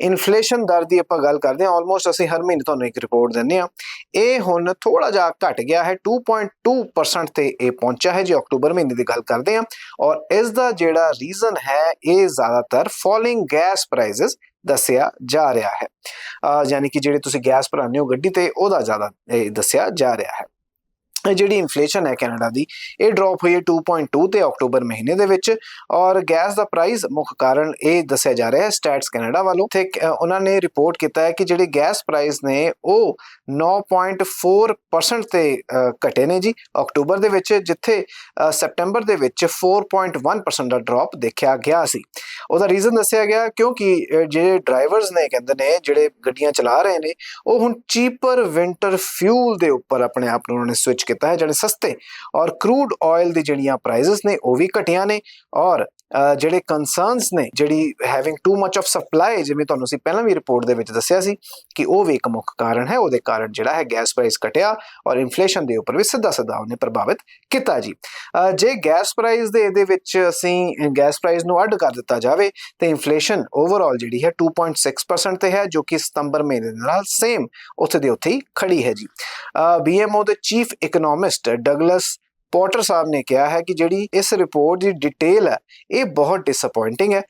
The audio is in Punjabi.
ਇਨਫਲੇਸ਼ਨ ਦਰ ਦੀ ਆਪਾਂ ਗੱਲ ਕਰਦੇ ਹਾਂ ਆਲਮੋਸਟ ਅਸੀਂ ਹਰ ਮਹੀਨੇ ਤੁਹਾਨੂੰ ਇੱਕ ਰਿਪੋਰਟ ਦਿੰਨੇ ਆ ਇਹ ਹੁਣ ਥੋੜਾ ਜਿਹਾ ਘਟ ਗਿਆ ਹੈ 2.2% ਤੇ ਇਹ ਪਹੁੰਚਿਆ ਹੈ ਜੇ, ਅਕਤੂਬਰ ਮਹੀਨੇ ਦੀ ਗੱਲ ਕਰਦੇ ਹਾਂ। ਔਰ ਇਸ ਦਾ ਜਿਹੜਾ ਰੀਜ਼ਨ ਹੈ, ਇਹ ਜ਼ਿਆਦਾਤਰ ਫਾਲਿੰਗ ਗੈਸ ਪ੍ਰਾਈਸਸ ਦੱਸਿਆ ਜਾ ਰਿਹਾ ਹੈ। ਯਾਨੀ ਕਿ ਜਿਹੜੇ ਤੁਸੀਂ ਗੈਸ ਭਰਾਉਂਦੇ ਹੋ ਗੱਡੀ ਤੇ, ਉਹਦਾ ਜ਼ਿਆਦਾ ਇਹ ਦੱਸਿਆ ਜਾ ਰਿਹਾ ਹੈ। ਜਿਹੜੀ ਇਨਫਲੇਸ਼ਨ ਹੈ ਕੈਨੇਡਾ ਦੀ ਇਹ ਡ੍ਰੌਪ ਹੋਈ ਹੈ 2.2 ਤੇ ਅਕਤੂਬਰ ਮਹੀਨੇ ਦੇ ਵਿੱਚ ਔਰ ਗੈਸ ਦਾ ਪ੍ਰਾਈਸ ਮੁੱਖ ਕਾਰਨ ਇਹ ਦੱਸਿਆ ਜਾ ਰਿਹਾ ਹੈ ਸਟੈਟਸ ਕੈਨੇਡਾ ਵੱਲੋਂ। ਤੇ ਅ, ਉਹਨਾਂ ਨੇ ਰਿਪੋਰਟ ਕੀਤਾ ਹੈ ਕਿ ਜਿਹੜੇ ਗੈਸ ਪ੍ਰਾਈਸ ਨੇ ਉਹ 9.4% ਤੇ ਘਟੇ ਨੇ ਜੀ। ਅਕਤੂਬਰ ਦੇ ਵਿੱਚ ਜਿੱਥੇ ਸੈਪਟੈਂਬਰ ਦੇ ਵਿੱਚ 4.1% ਦਾ ਡ੍ਰੌਪ ਦੇਖਿਆ ਗਿਆ ਸੀ। ਉਹਦਾ ਰੀਜ਼ਨ ਦੱਸਿਆ ਗਿਆ ਕਿਉਂਕਿ ਜਿਹੜੇ ਡਰਾਈਵਰਸ ਨੇ ਕਹਿੰਦੇ ਨੇ ਜਿਹੜੇ ਗੱਡੀਆਂ ਚਲਾ ਰਹੇ ਨੇ ਉਹ ਹੁਣ ਚੀਪਰ ਵਿੰਟਰ ਫਿਊਲ ਦੇ ਉੱਪਰ ਆਪਣੇ ਆਪ ਨੂੰ ਉਹਨਾਂ ਨੇ ਸਵਿਚ ਕੀਤਾ ਹੈ ਜਿਹੜੇ ਸਸਤੇ ਔਰ ਕਰੂਡ ਆਇਲ ਦੀ ਜਿਹੜੀਆਂ ਪ੍ਰਾਈਸਸ ਨੇ ਉਹ ਵੀ ਘਟੀਆਂ ਨੇ ਔਰ ਜਿਹੜੇ ਕਨਸਰਨਸ ਨੇ, ਜਿਹੜੀ having too much of supply ਜਿਵੇਂ ਤੁਹਾਨੂੰ ਅਸੀਂ ਪਹਿਲਾਂ ਵੀ ਰਿਪੋਰਟ ਦੇ ਵਿੱਚ ਦੱਸਿਆ ਸੀ ਕਿ ਉਹ ਵੀ ਇੱਕ ਮੁੱਖ ਕਾਰਨ ਹੈ, ਉਹਦੇ ਕਾਰਨ ਜਿਹੜਾ ਹੈ ਗੈਸ ਪ੍ਰਾਈਸ ਘਟਿਆ ਔਰ ਇਨਫਲੇਸ਼ਨ ਦੇ ਉੱਪਰ ਵੀ ਸਿੱਧਾ ਸਿੱਧਾ ਉਹਨੇ ਪ੍ਰਭਾਵਿਤ ਕੀਤਾ ਜੀ। ਜੇ ਗੈਸ ਪ੍ਰਾਈਸ ਦੇ ਇਹਦੇ ਵਿੱਚ ਅਸੀਂ ਗੈਸ ਪ੍ਰਾਈਸ ਨੂੰ ਅੱਡ ਕਰ ਦਿੱਤਾ ਜਾਵੇ, ਤੇ ਇਨਫਲੇਸ਼ਨ ਓਵਰਆਲ ਜਿਹੜੀ ਹੈ 2.6% ਤੇ ਹੈ, ਜੋ ਕਿ ਸਤੰਬਰ ਮਹੀਨੇ ਦੇ ਨਾਲ ਸੇਮ ਉੱਥੇ ਦੇ ਉੱਥੇ ਹੀ ਖੜੀ ਹੈ ਜੀ। ਬੀਐਮਓ ਦੇ chief economist Douglas Porter Sahib ਨੇ ਕਿਹਾ ਹੈ ਕਿ ਜਿਹੜੀ ਇਸ ਰਿਪੋਰਟ ਦੀ ਡਿਟੇਲ ਹੈ, ਇਹ ਬਹੁਤ ਡਿਸਪਾਇੰਟਿੰਗ ਹੈ।